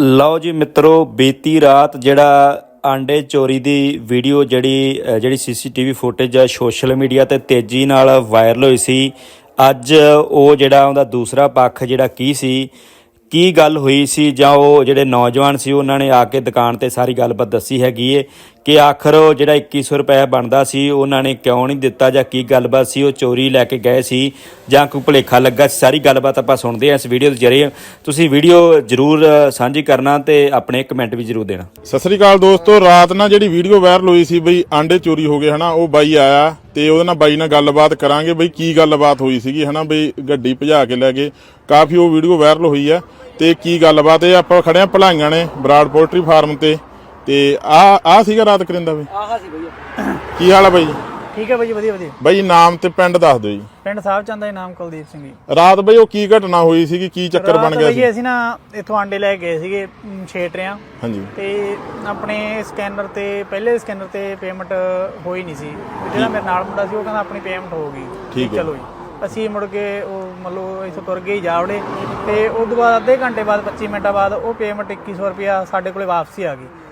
ਲਓ ਜੀ ਮਿੱਤਰੋ ਬੀਤੀ ਰਾਤ ਜਿਹੜਾ ਆਂਡੇ ਚੋਰੀ ਦੀ ਵੀਡੀਓ ਜਿਹੜੀ ਅ, ਜਿਹੜੀ ਸੀਸੀਟੀਵੀ ਫੁਟੇਜ ਆ ਸੋਸ਼ਲ ਮੀਡੀਆ ਤੇ ਤੇਜ਼ੀ ਨਾਲ ਵਾਇਰਲ ਹੋਈ ਸੀ। ਅੱਜ ਉਹ ਜਿਹੜਾ ਉਹਦਾ ਦੂਸਰਾ ਪੱਖ ਜਿਹੜਾ ਕੀ ਸੀ ਕੀ ਗੱਲ ਹੋਈ ਸੀ ਜਾਂ ਉਹ ਜਿਹੜੇ ਨੌਜਵਾਨ ਸੀ ਉਹਨਾਂ ਨੇ ਆ ਕੇ ਦੁਕਾਨ ਤੇ ਸਾਰੀ ਗੱਲਬਾਤ ਦੱਸੀ ਹੈਗੀ ਏ। ਕਿ ਆਖਰ ਉਹ ਜਿਹੜਾ 2100 ਰੁਪਏ ਬਣਦਾ ਸੀ, ਉਹਨਾਂ ਨੇ ਕਿਉਂ ਨਹੀਂ ਦਿੱਤਾ ਜਾਂ ਕੀ ਗੱਲਬਾਤ ਸੀ, ਉਹ ਚੋਰੀ ਲੈ ਕੇ ਗਏ ਸੀ ਜਾਂ ਕੋਈ ਭੁਲੇਖਾ ਲੱਗਾ ਸੀ, ਸਾਰੀ ਗੱਲਬਾਤ ਆਪਾਂ ਸੁਣਦੇ ਹਾਂ ਇਸ ਵੀਡੀਓ ਦੇ ਜ਼ਰੀਏ। ਤੁਸੀਂ ਵੀਡੀਓ ਜਰੂਰ ਸਾਂਝੀ ਕਰਨਾ ਤੇ ਆਪਣੇ ਕਮੈਂਟ ਵੀ ਜਰੂਰ ਦੇਣਾ। ਸਤਿ ਸ੍ਰੀ ਅਕਾਲ ਦੋਸਤੋ, ਰਾਤ ਨਾਲ ਜਿਹੜੀ ਵੀਡੀਓ ਵਾਇਰਲ ਹੋਈ ਸੀ ਬਈ ਆਂਡੇ ਚੋਰੀ ਹੋ ਗਏ, ਹਨਾ, ਉਹ ਬਾਈ ਆਇਆ ਤੇ ਉਹਦੇ ਨਾਲ ਬਾਈ ਨਾਲ ਗੱਲਬਾਤ ਕਰਾਂਗੇ ਬਈ ਕੀ ਗੱਲਬਾਤ ਹੋਈ ਸੀਗੀ, ਹਨਾ, ਬਈ ਗੱਡੀ ਭਜਾ ਕੇ ਲੈ ਗਏ। ਕਾਫੀ ਉਹ ਵੀਡੀਓ ਵਾਇਰਲ ਹੋਈ ਆ ਤੇ ਕੀ ਗੱਲਬਾਤ, ਇਹ ਆਪਾਂ ਖੜੇ ਆ ਭਲਾਈਆਂ ਨੇ, ਬਰਾੜ ਪੋਲਟਰੀ ਫਾਰਮ ਤੇ। ਤੇ ਆ ਆ ਸੀਗਾ ਰਾਤ ਕਰਿੰਦਾ ਬਈ ਆਹਾ ਸੀ ਭਈਆ ਕੀ ਹਾਲ ਆ ਬਾਈ? ਠੀਕ ਹੈ ਭਾਈ ਵਧੀਆ ਵਧੀਆ। ਬਾਈ ਨਾਮ ਤੇ ਪਿੰਡ ਦੱਸ ਦਿਓ ਜੀ। ਪਿੰਡ ਸਾਹਿਬ ਚੰਦ ਦਾ ਨਾਮ ਕੁਲਦੀਪ ਸਿੰਘ ਜੀ। ਰਾਤ ਬਈ ਉਹ ਕੀ ਘਟਨਾ ਹੋਈ ਸੀਗੀ ਕੀ ਚੱਕਰ ਬਣ ਗਿਆ ਸੀ? ਅਸੀਂ ਨਾ ਇੱਥੋਂ ਆਂਡੇ ਲੈ ਗਏ ਸੀਗੇ ਛੇਟਰਿਆਂ ਹਾਂਜੀ। ਤੇ ਆਪਣੇ ਸਕੈਨਰ ਤੇ ਪਹਿਲੇ ਸਕੈਨਰ ਤੇ ਪੇਮੈਂਟ ਹੋਈ ਨਹੀਂ ਸੀ। ਜਿਹੜਾ ਮੇਰੇ ਨਾਲ ਮੁੰਡਾ ਸੀ ਉਹ ਕਹਿੰਦਾ ਆਪਣੀ ਪੇਮੈਂਟ ਹੋ ਗਈ। ਠੀਕ ਹੈ। ਚਲੋ ਜੀ। ਅਸੀਂ ਮੁੜ ਕੇ ਉਹ ਮਤਲਬ ਇੱਥੋਂ ਤੁਰ ਗਏ ਜਾ ਵੜੇ ਤੇ ਉਸ ਤੋਂ ਬਾਅਦ ਅੱਧੇ ਘੰਟੇ ਬਾਅਦ 25 ਮਿੰਟਾਂ ਬਾਅਦ ਉਹ ਪੇਮੈਂਟ 2100 ਰੁਪਿਆ ਸਾਡੇ ਕੋਲੇ ਵਾਪਸੀ ਆ ਗਈ।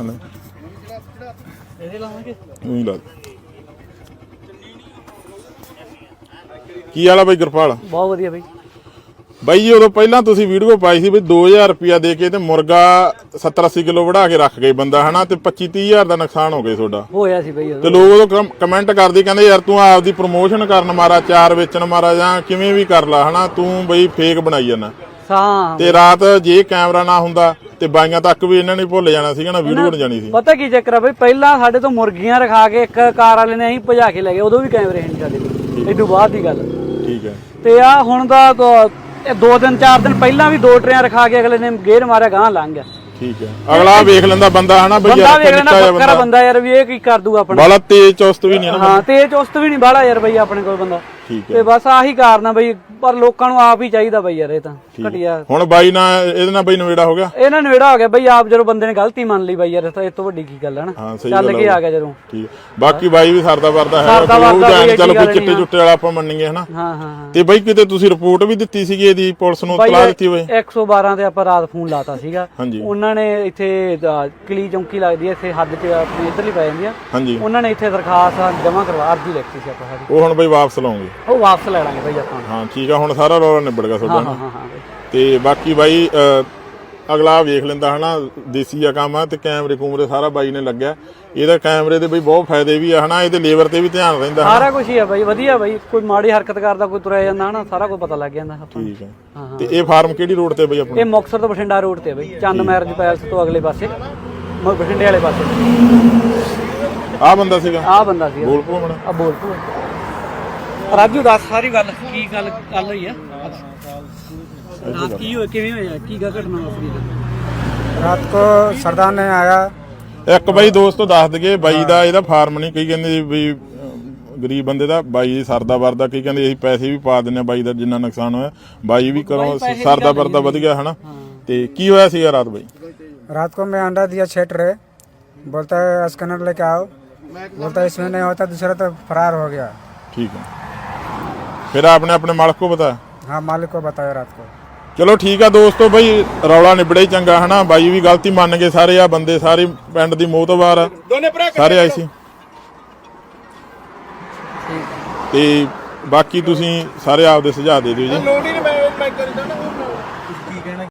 ਹਨਾ। ਇਹਦੇ ਲਾਵਾਂਗੇ ਉਹੀ ਲਾ ਦੇ। ਕੀ ਵਾਲਾ ਬਾਈ ਗੁਰਪਾਲ? ਬਹੁਤ ਵਧੀਆ ਬਈ। ਬਾਈ ਜੀ ਉਦੋਂ ਪਹਿਲਾਂ ਤੁਸੀਂ ਵੀਡੀਓ ਪਾਈ ਸੀ ਵੀ 2000 ਰੁਪਿਆ ਦੇ ਕੇ ਤੇ ਮੁਰਗਾ 70 80 ਕਿਲੋ ਵੜਾ ਕੇ ਰੱਖ ਗਏ ਬੰਦਾ ਹਨਾ ਤੇ 25 30000 ਦਾ ਨੁਕਸਾਨ ਹੋ ਗਿਆ ਤੁਹਾਡਾ। ਹੋਇਆ ਸੀ ਬਈ ਤੇ ਲੋਕ ਉਦੋਂ ਕਮ- ਕਮੈਂਟ ਕਰਦੇ ਕਹਿੰਦੇ ਯਾਰ ਤੂੰ ਆਪਦੀ ਪ੍ਰੋਮੋਸ਼ਨ ਕਰਨ ਮਾਰਾ ਚਾਰ ਵੇਚਣ ਮਾਰਾ ਜਾਂ ਕਿਵੇਂ ਵੀ ਕਰ ਲਾ ਹਨਾ ਤੂੰ ਬਈ ਫੇਕ ਬਣਾਈ ਜਾਂਦਾ ਹਾਂ। ਤੇ ਰਾਤ ਜੇ ਕੈਮਰਾ ਨਾ ਹੁੰਦਾ ਤੇ ਬਾਈਆਂ ਤੱਕ ਵੀ ਇਹਨਾਂ ਨੇ ਭੁੱਲ ਜਾਣਾ ਸੀਗਾ ਨਾ ਵੀਡੀਓ ਬਣ ਜਾਣੀ ਸੀ। ਪਤਾ ਕੀ ਚੱਕਰ ਆ ਬਈ ਪਹਿਲਾਂ ਸਾਡੇ ਤੋਂ ਮੁਰਗੀਆਂ ਰਖਾ ਕੇ ਇੱਕ ਕਾਰ ਵਾਲੇ ਨੇ ਅਸੀਂ ਭਜਾ ਕੇ ਲੈ ਗਏ ਉਦੋਂ ਵੀ ਕੈਮਰੇ ਨਹੀਂ ਸਾਡੇ ਕੋਲ। ਇਦੋਂ ਬਾਅਦ ਦੀ ਗੱਲ। ਠੀਕ ਹੈ। ਤੇ ਆ ਹੁਣ ਦਾ ਦੋ- ਇਹ ਦੋ ਦਿਨ ਚਾਰ ਦਿਨ ਪਹਿਲਾਂ ਵੀ ਦੋ ਟਰੇਆਂ ਰਖਾ ਕੇ ਅਗਲੇ ਨੇ ਗੇਰ ਮਾਰਿਆ ਗਾਂ ਲੰਘ ਗਿਆ। ਠੀਕ ਹੈ। ਅਗਲਾ ਵੇਖ ਲੈਂਦਾ ਬੰਦਾ ਹਨਾ ਬਈ ਬੰਦਾ ਯਾਰ ਵੇਖ ਲੈਣਾ ਨਿੱਕਾ ਜਿਹਾ ਬੱਕਰਾ ਬੰਦਾ। ਯਾਰ ਵੀ ਇਹ ਕੀ ਕਰ ਦੂ ਆਪਣਾ। ਬਾਲਾ ਤੇਜ਼ ਚੁਸਤ ਵੀ ਨਹੀਂ ਹੈ ਨਾ ਹਾਂ ਤੇ ਇਹ ਚੁਸਤ ਵੀ ਨਹੀਂ ਬਾਹਲਾ ਯਾਰ ਬਈ ਆਪਣੇ ਕੋਲ ਬੰਦਾ। ਠੀਕ ਹੈ। ਤੇ ਬਸ ਆਹੀ ਕਾਰਨ ਆ ਬਈ ਪਰ ਲੋਕਾਂ ਨੂੰ ਆਪ ਹੀ ਚਾਹੀਦਾ ਬਈ ਯਾਰ ਇਹ ਤਾਂ ਘਟਿਆ। ਹੁਣ ਬਾਈ ਨਾਲ ਇਹਦੇ ਨਾਲ ਬਾਈ ਨਵੇੜਾ ਹੋ ਗਿਆ? ਇਹਨਾਂ ਨੇੜਾ ਹੋ ਗਿਆ ਬਈ ਆਪ ਜਦੋਂ ਬੰਦੇ ਨੇ ਗਲਤੀ ਮੰਨ ਲਈ ਬਈ ਯਾਰ ਇਹ ਤਾਂ ਇਹ ਤੋਂ ਵੱਡੀ ਕੀ ਗੱਲ ਹੈ ਨਾ ਹਾਂ ਸਹੀ ਚੱਲ ਗੱਲ ਕੇ ਆ ਗਿਆ ਜਦੋਂ। ਠੀਕ ਹੈ। ਬਾਕੀ ਬਾਈ ਵੀ ਸਰਦਾ ਵਰਦਾ ਹੈ ਸਰਦਾ ਵਰਦਾ ਕੋਈ ਚੱਲ ਐਡੀ ਕੋਈ ਗੱਲ ਚਿੱਟੇ ਨਹੀਂ, ਚੁੱਟੇ ਵਾਲਾ ਆਪਾਂ ਮੰਨੀਏ ਹਨਾ? ਹਾਂ ਹਾਂ ਹਾਂ। ਤੇ ਬਾਈ ਕਿਤੇ ਤੁਸੀਂ ਰਿਪੋਰਟ ਵੀ ਦਿੱਤੀ ਸੀਗੀ ਇਹਦੀ ਪੁਲਿਸ ਨੂੰ ਬਾਈ ਤਲਾ ਦਿੱਤੀ ਹੋਏ 112 ਤੇ ਆਪਾਂ ਰਾਤ ਫੋਨ ਲਾਤਾ ਸੀਗਾ। ਹਾਂਜੀ। ਉਹਨਾਂ ਨੇ ਇੱਥੇ ਅ, ਕਿਲੀ ਚੌਂਕੀ ਲੱਗਦੀ ਹੈ ਇੱਥੇ ਹੱਦ ਤੇ ਆਪਣੀ ਇੱਧਰਲੀ ਪੈ ਜਾਂਦੀ ਆ। ਹਾਂਜੀ। ਉਹਨਾਂ ਨੇ ਇੱਥੇ ਦਰਖਾਸਤ ਜਮ੍ਹਾਂ ਕਰਵਾ ਅਰਜੀ ਲਿਖਤੀ ਸੀ ਆਪਾਂ ਸਾਡੀ ਉਹ ਹੁਣ ਬਾਈ ਵਾਪਸ ਲਾਉਂਗੇ। ਉਹ ਵਾਪਸ ਲੈ ਲਾਂਗੇ ਬਾਈ ਆਪਾਂ। ਹਾਂ ਠੀਕ ਆ ਹੁਣ ਸਾਰਾ ਰੌਲਾ ਨਿਬੜ ਗਿਆ ਤੁਹਾਡਾ ਹਾਂ ਹਾਂ ਹਾਂ ਬਾਈ। ਤੇ ਬਾਕੀ ਬਾਈ ਅਹ, ਅਗਲਾ ਵੇਖ ਲੈਂਦਾ ਹਨਾ ਦੇਸੀ ਆ ਕੰਮ ਆ ਤੇ ਕੈਮਰੇ ਕੂਮਰੇ ਸਾਰਾ ਬਾਈ ਨੇ ਲੱਗਿਆ। ਇਹਦਾ ਕੈਮਰੇ ਦੇ ਬਈ ਬਹੁਤ ਫਾਇਦੇ ਵੀ ਆ ਹਨਾ ਇਹਦੇ ਲੇਬਰ ਤੇ ਵੀ ਧਿਆਨ ਰਹਿੰਦਾ ਸਾਰਾ ਕੁਝ ਹੀ ਆ ਬਾਈ ਵਧੀਆ ਬਾਈ ਕੋਈ ਮਾੜੀ ਹਰਕਤ ਕਰਦਾ ਕੋਈ ਤੁਰਿਆ ਜਾਂਦਾ ਹਨਾ ਸਾਰਾ ਕੁਝ ਪਤਾ ਲੱਗ ਜਾਂਦਾ ਆਪਾਂ। ਠੀਕ ਹੈ ਤੇ ਇਹ ਫਾਰਮ ਕਿਹੜੀ ਰੋਡ ਤੇ ਬਈ ਆਪਣਾ? ਇਹ ਮੁਕਤਸਰ ਤੋਂ ਬਠਿੰਡਾ ਰੋਡ ਤੇ ਆ ਬਾਈ ਚੰਦ ਮੈਰਿਜ ਪੈਲਸ ਤੋਂ ਅਗਲੇ ਪਾਸੇ ਬਠਿੰਡੇ ਵਾਲੇ ਪਾਸੇ। ਆ ਬੰਦਾ ਸੀਗਾ? ਆਹ ਬੰਦਾ ਸੀ ਬੋਲ ਪੋ ਮਣਾ ਆ। ਬੋਲ ਤੂੰ ਰਾਜੂ ਦੱਸ ਸਾਰੀ ਗੱਲ ਕੀ ਗੱਲ ਗੱਲ ਹੋਈ ਆ ਰਾਤ ਕੀ ਹੋਇਆ ਕਿਵੇਂ ਹੋਇਆ ਕੀ ਗਾ ਘਟਨਾ ਵਾਪਰੀ रात को सरदार ने आया ਇੱਕ ਬਾਈ ਦੋਸਤੋ ਦੱਸ ਦਗੇ ਬਾਈ ਦਾ ਇਹਦਾ ਫਾਰਮ ਨਹੀਂ ਕਈ ਕਹਿੰਦੇ ਵੀ ਅਹ, ਗਰੀਬ ਬੰਦੇ ਦਾ ਬਾਈ ਸਰਦਾ ਵਰਦਾ ਕਈ ਕਹਿੰਦੇ ਅਸੀਂ ਪੈਸੇ ਵੀ ਪਾ ਦਿੰਨੇ ਆ ਬਾਈ ਦਾ ਜਿੰਨਾ ਨੁਕਸਾਨ ਹੋਇਆ ਬਾਈ ਵੀ ਕਰੋ ਸਰਦਾ ਵਰਦਾ ਵਧ ਗਿਆ ਹਨਾ ਤੇ ਕੀ ਹੋਇਆ ਸੀਗਾ ਰਾਤ ਬਾਈ रात को मैं अंडा दिया छेट रहे बोलता है स्कैनर लेके आओ बोलता है इसमें नहीं होता दूसरा तो फरार हो गया ठीक है फिर आपने अपने मालिक को बताया हाँ मालिक को बताया रात को ਚਲੋ ਠੀਕ ਆ ਦੋਸਤੋ ਬਈ ਰੌਲਾ ਨਿਬੜੇ ਹੀ ਚੰਗਾ ਹਨਾ ਬਾਈ ਵੀ ਗਲਤੀ ਮੰਨ ਗਏ ਸਾਰੇ ਆ ਬੰਦੇ ਸਾਰੇ ਪਿੰਡ ਦੀ ਮੋਤਬਾਰ ਆ ਸਾਰੇ ਆਏ ਸੀ ਤੇ ਬਾਕੀ ਤੁਸੀਂ ਸਾਰੇ ਆਪਦੇ ਸੁਝਾਅ ਦੇ ਦਿਓ ਜੀ